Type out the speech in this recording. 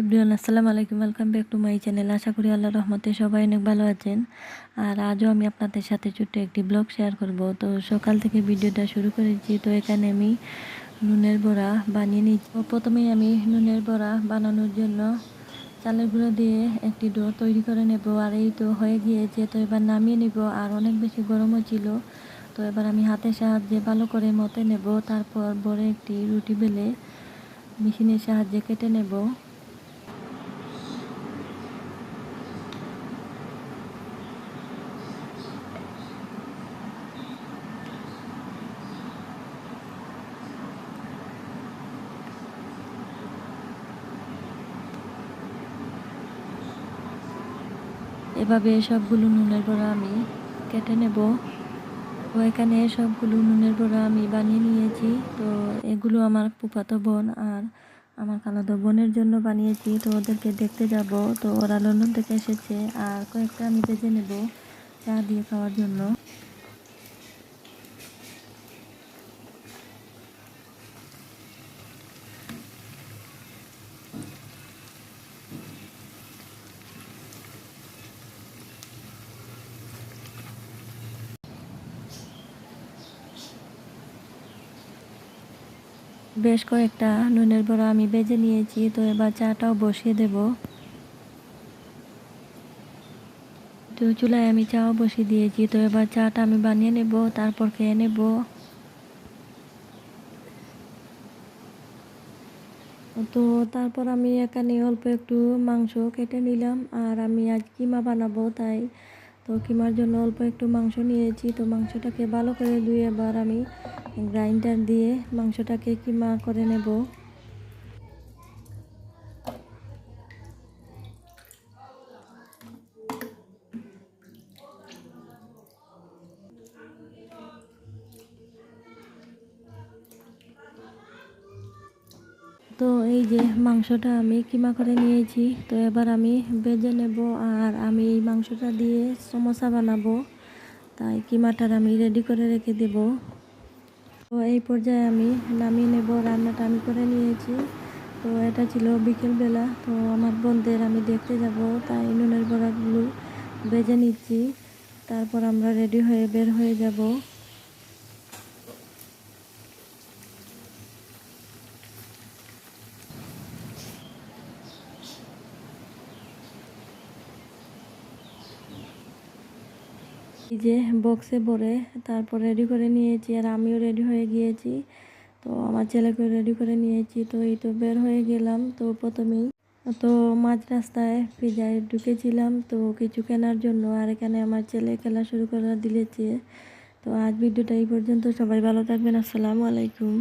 Everyone, আসসালামু আলাইকুম। Welcome back to my channel আশা করি আল্লাহ রহমতে সবাই অনেক ভালো আছেন। আর আজও আমি আপনাদের সাথে ছোট্ট একটি ব্লগ শেয়ার করব। তো সকাল থেকে ভিডিওটা শুরু করেছি। তো এখানে আমি নুনের বড়া বানিয়ে নিচ্ছি তো প্রথমেই আমি নুনের বড়া বানানোর জন্য চালের গুঁড়ো দিয়ে একটি ডো তৈরি করে নেব। আর এই তো হয়ে গিয়েছে। তো এবার নামিয়ে নিব। আর অনেক বেশি গরমও ছিল। তো এবার আমি হাতের সাহায্যে ভালো করে মতে নেব। তারপর বড় একটি রুটি বেলে মেশিনের সাহায্যে কেটে নেব। এভাবে সবগুলো নুনের বড়া আমি কেটে নেব। তো এখানে সবগুলো নুনের বড়া আমি বানিয়ে নিয়েছি। তো এগুলো আমার পুপাতো বোন আর আমার খালাতো বোনের জন্য বানিয়েছি। তো ওদেরকে দেখতে যাব। তো ওরা লন্ডন থেকে এসেছে আর কয়েকটা আমি বেজে নেব চা দিয়ে খাওয়ার জন্য। বেশ কয়েকটা নুনের বড়া আমি বেজে নিয়েছি, তো এবার চাটাও বসিয়ে দেব। তো চুলায় আমি চাও বসিয়ে দিয়েছি, তো এবার চাটা আমি বানিয়ে নেব, তারপর খেয়ে নেব। তো তারপর আমি এখানে অল্প একটু মাংস কেটে নিলাম, আর আমি আজ কিমা বানাবো তাই তো কিমার জন্য অল্প একটু মাংস নিয়েছি। তো মাংসটাকে ভালো করে ধুয়ে এবার আমি গ্রাইন্ডার দিয়ে মাংসটাকে কিমা করে নেব। তো এই যে মাংসটা আমি কিমা করে নিয়েছি। তো এবার আমি বেজে নেব আর আমি এই মাংসটা দিয়ে সমোসা বানাবো। তাই কিমাটার আমি রেডি করে রেখে দেব। তো এই পর্যায়ে আমি নামিয়ে নেব, রান্নাটা আমি করে নিয়েছি। তো এটা ছিল বিকেলবেলা, তো আমার বোনদের আমি দেখতে যাব। তাই নুনের বড়াগুলো বেজে নিচ্ছি। তারপর আমরা রেডি হয়ে বের হয়ে যাব। এই যে বক্সে ভরে তারপর রেডি করে নিয়েছি আর আমিও রেডি হয়ে গিয়েছি। তো আমার ছেলেকেও রেডি করে নিয়েছি। তো এই তো বের হয়ে গেলাম তো প্রথমেই। তো মাঝ রাস্তায় পিজায় ঢুকেছিলাম তো কিছু কেনার জন্য আর এখানে আমার ছেলে খেলা শুরু করে দিলেছে। তো আজ ভিডিওটা এই পর্যন্ত। সবাই ভালো থাকবেন। আসসালামু আলাইকুম।